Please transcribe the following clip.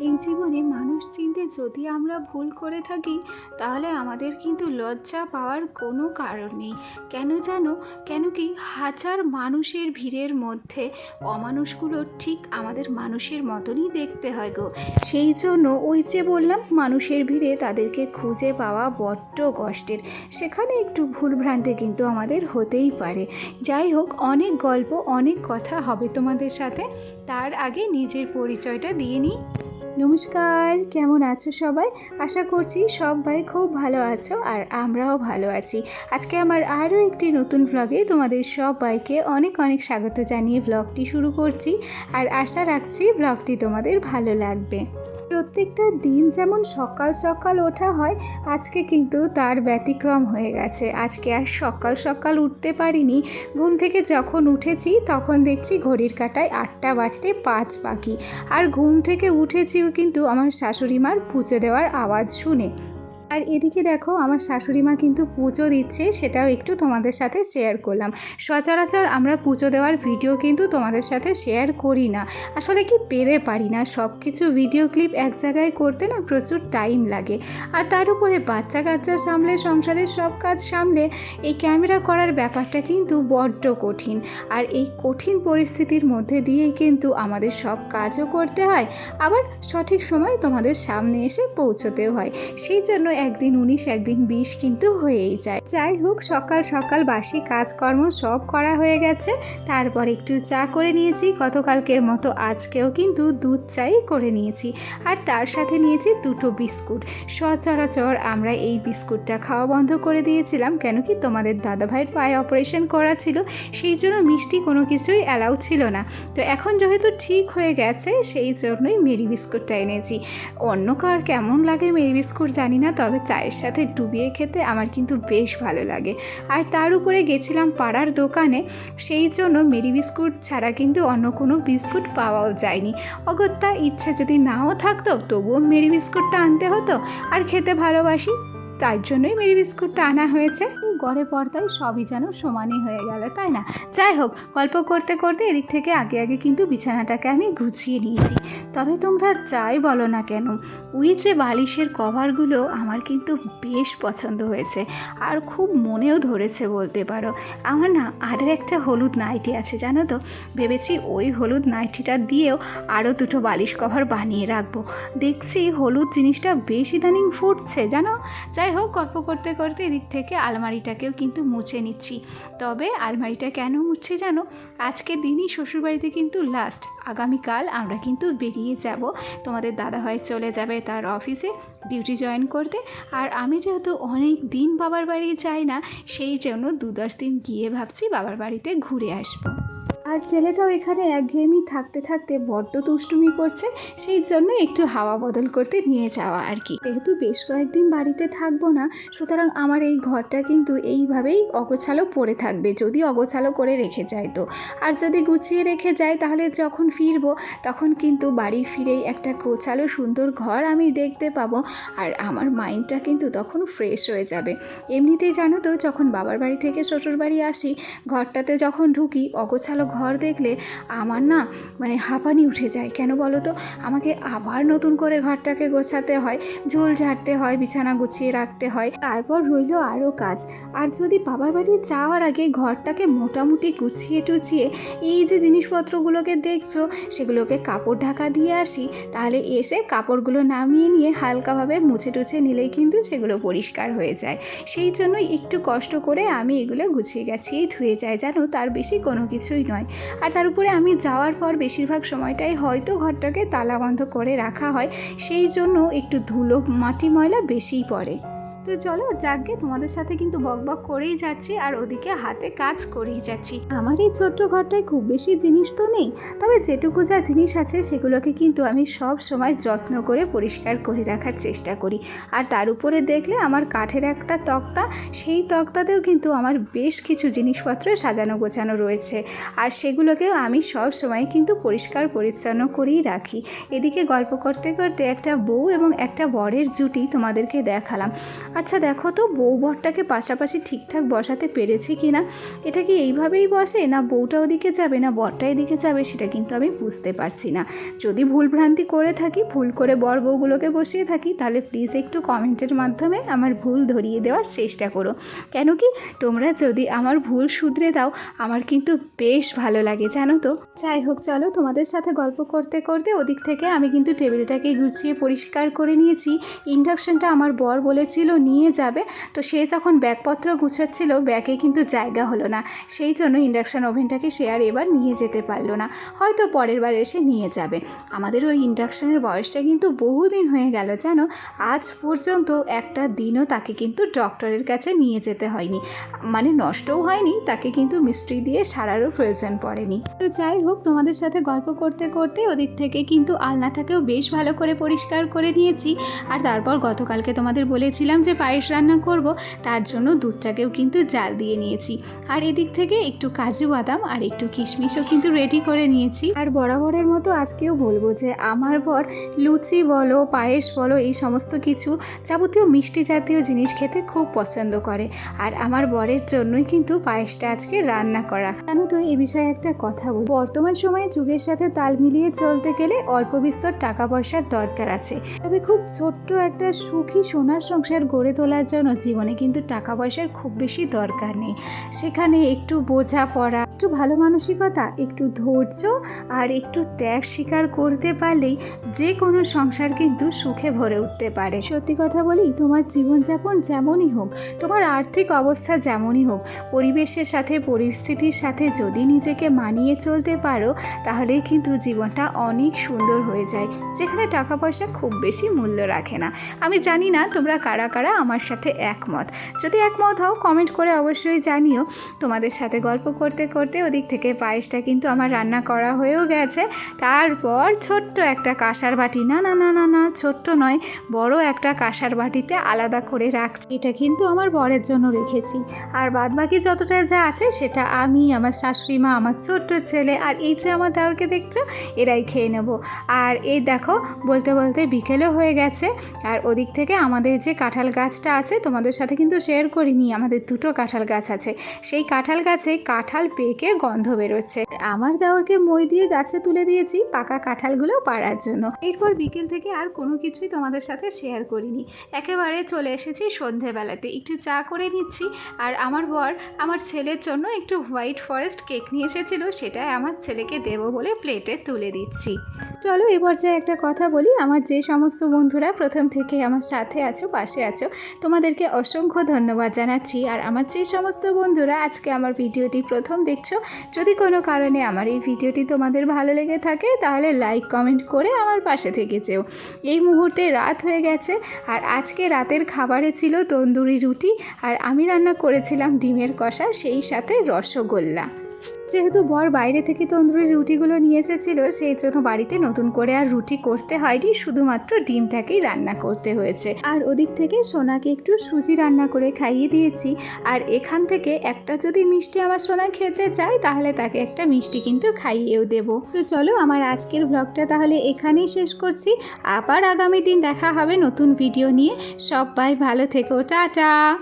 এই জীবনে মানুষ চিনতে যদি আমরা ভুল করে থাকি, তাহলে আমাদের কিন্তু লজ্জা পাওয়ার কোনো কারণ নেই। কেন জানো? কেন কি হাজার মানুষের ভিড়ের মধ্যে অমানুষগুলো ঠিক আমাদের মানুষের মতনই দেখতে হয় গো। সেই জন্য ওই যে বললাম, মানুষের ভিড়ে তাদেরকে খুঁজে পাওয়া বড্ড কষ্টের। সেখানে একটু ভুলভ্রান্তি কিন্তু আমাদের হতেই পারে। যাই হোক, অনেক গল্প, অনেক কথা হবে তোমাদের সাথে। তার আগে নিজের পরিচয়টা দিয়ে নিই। নমস্কার, কেমন আছো সবাই? আশা করছি সবাই খুব ভালো আছো আর আমরাও ভালো আছি। আজকে আমার আরও একটি নতুন ব্লগে তোমাদের সবাইকে অনেক অনেক স্বাগত জানিয়ে ব্লগটি শুরু করছি আর আশা রাখছি ব্লগটি তোমাদের ভালো লাগবে। প্রত্যেকটা দিন যেমন সকাল সকাল ওঠা হয়, আজকে কিন্তু তার ব্যতিক্রম হয়ে গেছে। আজকে আর সকাল সকাল উঠতে পারিনি। ঘুম থেকে যখন উঠেছি, তখন দেখছি ঘড়ির কাটায় আটটা বাজতে পাঁচ বাকি। আর ঘুম থেকে উঠেছিও কিন্তু আমার শাশুড়ি মার পুজো দেওয়ার আওয়াজ শুনে। আর এদিকে দেখো, আমার শাশুড়ি মা কিন্তু পুজো দিচ্ছে, সেটাও একটু তোমাদের সাথে শেয়ার করলাম। সচরাচর আমরা পুজো দেওয়ার ভিডিও কিন্তু তোমাদের সাথে শেয়ার করি না। আসলে কি পেরে পারি না সব কিছু ভিডিও ক্লিপ এক জায়গায় করতে না প্রচুর টাইম লাগে। আর তার উপরে বাচ্চা কাচ্চা সামলে, সংসারের সব কাজ সামলে, এই ক্যামেরা করার ব্যাপারটা কিন্তু বড্ড কঠিন। আর এই কঠিন পরিস্থিতির মধ্যে দিয়েই কিন্তু আমাদের সব কাজও করতে হয়, আবার সঠিক সময় তোমাদের সামনে এসে পৌঁছতেও হয়। সেই জন্য একদিন উনিশ, একদিন বিশ কিন্তু হয়েই যায়। যাই হোক, সকাল সকাল বাসি কাজকর্ম সব করা হয়ে গেছে। তারপর একটু চা করে নিয়েছি। গতকালকের মতো আজকেও কিন্তু দুধ চাই করে নিয়েছি। আর তার সাথে নিয়েছি দুটো বিস্কুট। সচরাচর আমরা এই বিস্কুটটা খাওয়া বন্ধ করে দিয়েছিলাম। কেন কি তোমাদের দাদাভাইয়ের পায়ে অপারেশন করা ছিল। সেই জন্য মিষ্টি কোনো কিছুই অ্যালাউ ছিল না। তো এখন যেহেতু ঠিক হয়ে গেছে, সেই জন্যই মেরি বিস্কুটটা এনেছি। অন্য কার কেমন লাগে মেরি বিস্কুট জানি না, তবে চায়ের সাথে ডুবিয়ে খেতে আমার কিন্তু বেশ ভালো লাগে। আর তার উপরে গেছিলাম পাড়ার দোকানে, সেই জন্য মেরি বিস্কুট ছাড়া কিন্তু অন্য কোনো বিস্কুট পাওয়াও যায়নি। অগত্যা ইচ্ছা যদি নাও থাকতো, তবুও মেরি বিস্কুটটা আনতে হতো। আর খেতে ভালোবাসি, তার জন্যই মেরি বিস্কুটটা আনা হয়েছে। গড়ে পর্দায় সবই যেন সমানই হয়ে গেল, তাই না? যাই হোক, গল্প করতে করতে এদিক থেকে আগে আগে কিন্তু বিছানাটাকে আমি গুছিয়ে নিয়েছি। তবে তোমরা যাই বলো না কেন, ওই যে বালিশের কভারগুলো আমার কিন্তু বেশ পছন্দ হয়েছে, আর খুব মনেও ধরেছে বলতে পারো। আমার না আরও একটা হলুদ নাইটি আছে, জানো তো? ভেবেছি ওই হলুদ নাইটিটা দিয়েও আরও দুটো বালিশ কভার বানিয়ে রাখব। দেখছি হলুদ জিনিসটা বেশ ইদানিং ফুটছে, জানো? যাই হোক, গল্প করতে করতে এদিক থেকে আলমারিটাকেও কিন্তু মুছে নিচ্ছি। তবে আলমারিটা কেন মুছে জানো? আজকে দিনই শ্বশুরবাড়িতে কিন্তু লাস্ট আগামীকাল আমরা কিন্তু বেরিয়ে যাব। তোমাদের দাদাভাই চলে যাবে তার অফিসে ডিউটি জয়েন করতে। আর আমি যেহেতু অনেক দিন বাবার বাড়ি যাই না, সেই জন্য দু দশ দিন গিয়ে ভাবছি বাবার বাড়িতে ঘুরে আসব। আর ছেলেটাও এখানে একঘেয়েমি থাকতে থাকতে বড্ড দুষ্টুমি করছে, সেই জন্য একটু হাওয়া বদল করতে নিয়ে যাওয়া আর কি। যেহেতু বেশ কয়েকদিন বাড়িতে থাকব না, সুতরাং আমার এই ঘরটা কিন্তু এইভাবেই অগোছালো পড়ে থাকবে, যদি অগোছালো করে রেখে যায় তো। আর যদি গুছিয়ে রেখে যায়, তাহলে যখন ফিরবো, তখন কিন্তু বাড়ি ফিরেই একটা গোছালো সুন্দর ঘর আমি দেখতে পাবো, আর আমার মাইন্ডটা কিন্তু তখন ফ্রেশ হয়ে যাবে। এমনিতেই জানো তো, যখন বাবার বাড়ি থেকে শ্বশুর বাড়ি আসি, ঘরটাতে যখন ঢুকি, অগোছালো ঘর দেখলে আমার না মানে হাঁপানি উঠে যায়। কেন বলো তো? আমাকে আবার নতুন করে ঘরটাকে গোছাতে হয়, ঝোল ঝাড়তে হয়, বিছানা গুছিয়ে রাখতে হয়। তারপর রইল আরও কাজ। আর যদি বাবার বাড়ি যাওয়ার আগে ঘরটাকে মোটামুটি গুছিয়ে টুছিয়ে এই যে জিনিসপত্রগুলোকে দেখছ, সেগুলোকে কাপড় ঢাকা দিয়ে আসি, তাহলে এসে কাপড়গুলো নামিয়ে নিয়ে হালকাভাবে মুছে টুছে নিলেই কিন্তু সেগুলো পরিষ্কার হয়ে যায়। সেই জন্যই একটু কষ্ট করে আমি এগুলো গুছিয়ে গেছিয়েই ধুয়ে যাই জানো, তার বেশি কোনো কিছুই নয়। আর তার উপরে আমি যাওয়ার পর বেশিরভাগ সময়টাই হয়তো ঘরটাকে তালা বন্ধ করে রাখা হয়। সেই জন্য একটু ধুলো, মাটি ময়লা বেশিই পড়ে। তো চলো যাকে তোমাদের সাথে কিন্তু বক বক করেই যাচ্ছি আর ওদিকে হাতে কাজ করেই যাচ্ছি। আমার এই ছোট্ট ঘরটায় খুব বেশি জিনিস তো নেই, তবে যেটুকু যা জিনিস আছে সেগুলোকে কিন্তু আমি সব সময় যত্ন করে পরিষ্কার করে রাখার চেষ্টা করি। আর তার উপরে দেখলে আমার কাঠের একটা তক্তা, সেই তক্তাতেও কিন্তু আমার বেশ কিছু জিনিসপত্র সাজানো গোছানো রয়েছে। আর সেগুলোকেও আমি সব সময় কিন্তু পরিষ্কার পরিচ্ছন্ন করেই রাখি। এদিকে গল্প করতে করতে একটা বউ এবং একটা বরের জুটি তোমাদেরকে দেখালাম। আচ্ছা দেখো তো, বউ বরটাকে পাশাপাশি ঠিকঠাক বসাতে পেরেছি কি না? এটা কি এইভাবেই বসে, না বউটা ওদিকে যাবে, না বরটা এদিকে যাবে সেটা কিন্তু আমি বুঝতে পারছি না। যদি ভুলভ্রান্তি করে থাকি, ভুল করে বর বউগুলোকে বসিয়ে থাকি, তাহলে প্লিজ একটু কমেন্টের মাধ্যমে আমার ভুল ধরিয়ে দেওয়ার চেষ্টা করো। কেন কি, তোমরা যদি আমার ভুল শুধরে দাও, আমার কিন্তু বেশ ভালো লাগে, জানো তো। যাই হোক, চলো তোমাদের সাথে গল্প করতে করতে ওদিক থেকে আমি কিন্তু টেবিলটাকে গুছিয়ে পরিষ্কার করে নিয়েছি। ইন্ডাকশনটা আমার বর বলেছিল নিয়ে যাবে। তো সে যখন ব্যাগপত্র গুছাচ্ছিল, ব্যাগে কিন্তু জায়গা হলো না। সেই জন্য ইন্ডাকশান ওভেনটাকে সে আর এবার নিয়ে যেতে পারল না। হয়তো পরের বার এসে নিয়ে যাবে। আমাদের ওই ইন্ডাকশানের বয়সটা কিন্তু বহুদিন হয়ে গেল, জানো? আজ পর্যন্ত একটা দিনও তাকে কিন্তু ডক্টরের কাছে নিয়ে যেতে হয়নি। মানে নষ্টও হয়নি, তাকে কিন্তু মিস্ত্রি দিয়ে সারারও প্রয়োজন পড়েনি। তো যাই হোক, তোমাদের সাথে গল্প করতে করতে ওদিক থেকে কিন্তু আলনাটাকেও বেশ ভালো করে পরিষ্কার করে নিয়েছি। আর তারপর গতকালকে তোমাদের বলেছিলাম যে পায়েস রান্না করব, তার জন্য দুধটাকেও কিন্তু জাল দিয়ে নিয়েছি। আর এদিক থেকে একটু কাজু বাদাম আর একটু কিশমিশও কিন্তু রেডি করে নিয়েছি। আর বরাবরের মতো আজকেও বলব যে, আমার বর লুচি বলো, পায়েস বলো, এই সমস্ত কিছু যাবতীয় মিষ্টি জাতীয় জিনিস খেতে খুব পছন্দ করে। আর আমার বরের জন্যই কিন্তু পায়েসটা আজকে রান্না করা। জানো তো এই বিষয়ে একটা কথা বল। বর্তমান সময়ে যুগের সাথে তাল মিলিয়ে চলতে গেলে অল্প বিস্তর টাকা পয়সার দরকার আছে। তবে খুব ছোট্ট একটা সুখী সোনার সংসার গড়ে তোলার জন্য জীবনে কিন্তু টাকা পয়সার খুব বেশি দরকার নেই। সেখানে একটু বোঝাপড়া একটু ভালো মানসিকতা, একটু ধৈর্য আর একটু ত্যাগ স্বীকার করতে পারলেই যে কোনো সংসার কিন্তু সুখে ভরে উঠতে পারে। সত্যি কথা বলি, তোমার জীবনযাপন যেমনই হোক, তোমার আর্থিক অবস্থা যেমনই হোক, পরিবেশের সাথে, পরিস্থিতির সাথে যদি নিজেকে মানিয়ে চলতে পারো তাহলে কিন্তু জীবনটা অনেক সুন্দর হয়ে যায়। যেখানে টাকা পয়সা খুব বেশি মূল্য রাখে না। আমি জানি না তোমরা কারা কারা আমার সাথে একমত। যদি একমত হও কমেন্ট করে অবশ্যই জানিও। তোমাদের সাথে গল্প করতে করতে ওদিক থেকে পায়েসটা কিন্তু আমার রান্না করা হয়েও গেছে। তারপর ছোট্ট একটা কাঁসার বাটি, না না না না না, ছোট্ট নয়, বড় একটা কাঁসার বাটিতে আলাদা করে রাখছি। এটা কিন্তু আমার বরের জন্য রেখেছি। আর বাদ বাকি যতটা যা আছে সেটা আমি, আমার শাশুড়ি মা, আমার ছোট্ট ছেলে আর এই যে আমার দেওরকে দেখছ, এরাই খেয়ে নেব। আর এই দেখো, বলতে বলতে বিকেলও হয়ে গেছে। আর ওদিক থেকে আমাদের যে কাঁঠাল গাছটা আছে, তোমাদের সাথে কিন্তু শেয়ার করিনি, আমাদের দুটো কাঁঠাল গাছ আছে। সেই কাঁঠাল গাছে কাঁঠাল পেকে গন্ধ বেরোচ্ছে। আমার দেওরকে মই দিয়ে গাছে তুলে দিয়েছি পাকা কাঁঠালগুলো পাড়ার জন্য। এরপর বিকেল থেকে আর কোনো কিছুই তোমাদের সাথে শেয়ার করিনি। একেবারে চলে এসেছি সন্ধেবেলাতে। একটু চা করে নিচ্ছি। আর আমার বর আমার ছেলের জন্য একটু হোয়াইট ফরেস্ট কেক নিয়ে এসেছিল, সেটাই আমার ছেলেকে দেবো বলে প্লেটে তুলে দিচ্ছি। চলো এ পর্যায়ে একটা কথা বলি, আমার যে সমস্ত বন্ধুরা প্রথম থেকে আমার সাথে আছো, পাশে আছো, তোমাদেরকে অসংখ্য ধন্যবাদ জানাচ্ছি। আর আমার যে সমস্ত বন্ধুরা আজকে আমার ভিডিওটি প্রথম দেখছ যদি কোনো কারণে আমার এই ভিডিওটি তোমাদের ভালো লেগে থাকে, তাহলে লাইক কমেন্ট করে আমার পাশে থেকে যেও। এই মুহূর্তে রাত হয়ে গেছে, আর আজকে রাতের খাবারে ছিল তন্দুরি রুটি, আর আমি রান্না করেছিলাম ডিমের কষা, সেই সাথে রসগোল্লা। যেহেতু বর বাইরে থেকে তন্দুরি রুটিগুলো নিয়ে এসেছিল, সেই জন্য বাড়িতে নতুন করে আর রুটি করতে হয়নি, শুধুমাত্র ডিমটাকেই রান্না করতে হয়েছে। আর ওদিক থেকে সোনাকে একটু সুজি রান্না করে খাইয়ে দিয়েছি। আর এখান থেকে একটা যদি মিষ্টি আমার সোনা খেতে চায়, তাহলে তাকে একটা মিষ্টি কিন্তু খাইয়েও দেবো। তো চলো, আমার আজকের ব্লগটা তাহলে এখানেই শেষ করছি। আবার আগামী দিন দেখা হবে নতুন ভিডিও নিয়ে। সবাই ভালো থেকো, টাটা!